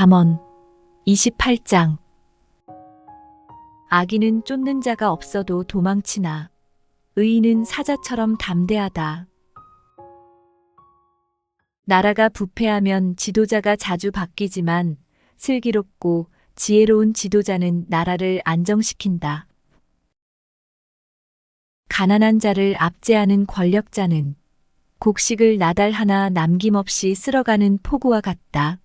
잠언 28장 악인은 쫓는 자가 없어도 도망치나 의인은 사자처럼 담대하다. 나라가 부패하면 지도자가 자주 바뀌지만 슬기롭고 지혜로운 지도자는 나라를 안정시킨다. 가난한 자를 압제하는 권력자는 곡식을 나달 하나 남김없이 쓸어가는 폭우와 같다.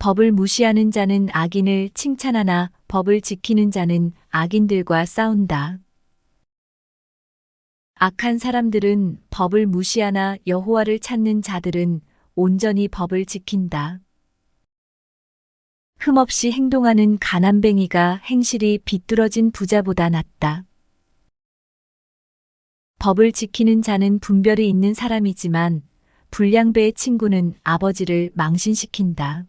법을 무시하는 자는 악인을 칭찬하나 법을 지키는 자는 악인들과 싸운다. 악한 사람들은 법을 무시하나 여호와를 찾는 자들은 온전히 법을 지킨다. 흠없이 행동하는 가난뱅이가 행실이 비뚤어진 부자보다 낫다. 법을 지키는 자는 분별이 있는 사람이지만 불량배의 친구는 아버지를 망신시킨다.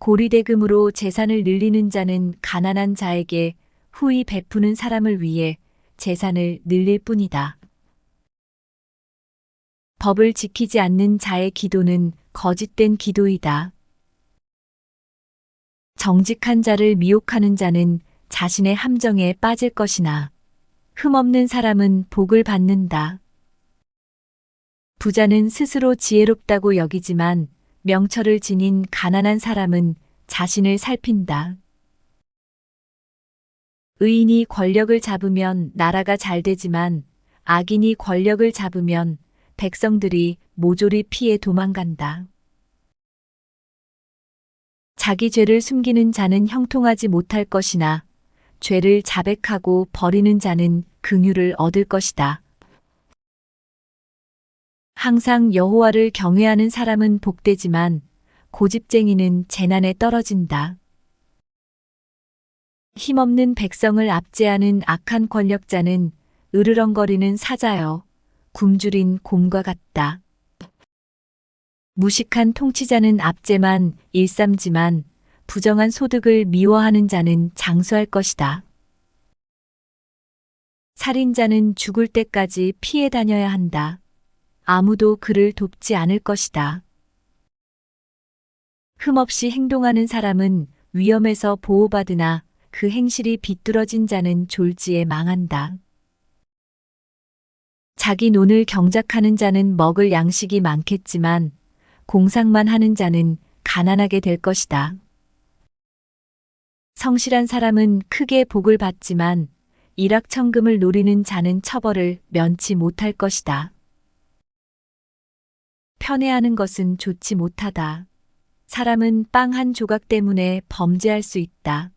고리대금으로 재산을 늘리는 자는 가난한 자에게 후히 베푸는 사람을 위해 재산을 늘릴 뿐이다. 법을 지키지 않는 자의 기도는 거짓된 기도이다. 정직한 자를 미혹하는 자는 자신의 함정에 빠질 것이나 흠없는 사람은 복을 받는다. 부자는 스스로 지혜롭다고 여기지만 명철을 지닌 가난한 사람은 자신을 살핀다. 의인이 권력을 잡으면 나라가 잘 되지만 악인이 권력을 잡으면 백성들이 모조리 피해 도망간다. 자기 죄를 숨기는 자는 형통하지 못할 것이나 죄를 자백하고 버리는 자는 긍휼을 얻을 것이다. 항상 여호와를 경외하는 사람은 복되지만 고집쟁이는 재난에 떨어진다. 힘없는 백성을 압제하는 악한 권력자는 으르렁거리는 사자여 굶주린 곰과 같다. 무식한 통치자는 압제만 일삼지만 부정한 소득을 미워하는 자는 장수할 것이다. 살인자는 죽을 때까지 피해 다녀야 한다. 아무도 그를 돕지 않을 것이다. 흠없이 행동하는 사람은 위험에서 보호받으나 그 행실이 비뚤어진 자는 졸지에 망한다. 자기 논을 경작하는 자는 먹을 양식이 많겠지만 공상만 하는 자는 가난하게 될 것이다. 성실한 사람은 크게 복을 받지만 일확천금을 노리는 자는 처벌을 면치 못할 것이다. 편애하는 것은 좋지 못하다. 사람은 빵 한 조각 때문에 범죄할 수 있다.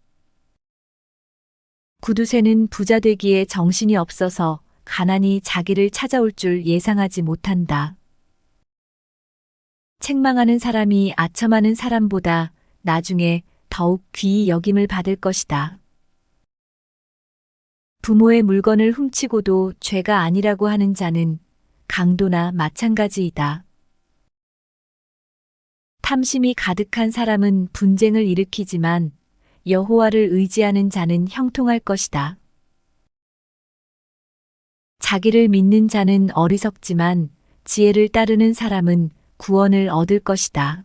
구두쇠는 부자 되기에 정신이 없어서 가난이 자기를 찾아올 줄 예상하지 못한다. 책망하는 사람이 아첨하는 사람보다 나중에 더욱 귀히 여김을 받을 것이다. 부모의 물건을 훔치고도 죄가 아니라고 하는 자는 강도나 마찬가지이다. 탐심이 가득한 사람은 분쟁을 일으키지만 여호와를 의지하는 자는 형통할 것이다. 자기를 믿는 자는 어리석지만 지혜를 따르는 사람은 구원을 얻을 것이다.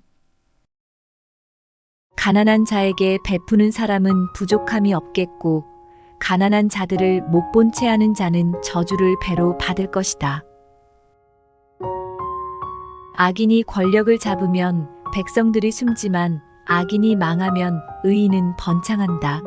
가난한 자에게 베푸는 사람은 부족함이 없겠고, 가난한 자들을 못 본 채 하는 자는 저주를 배로 받을 것이다. 악인이 권력을 잡으면 백성들이 숨지만 악인이 망하면 의인은 번창한다.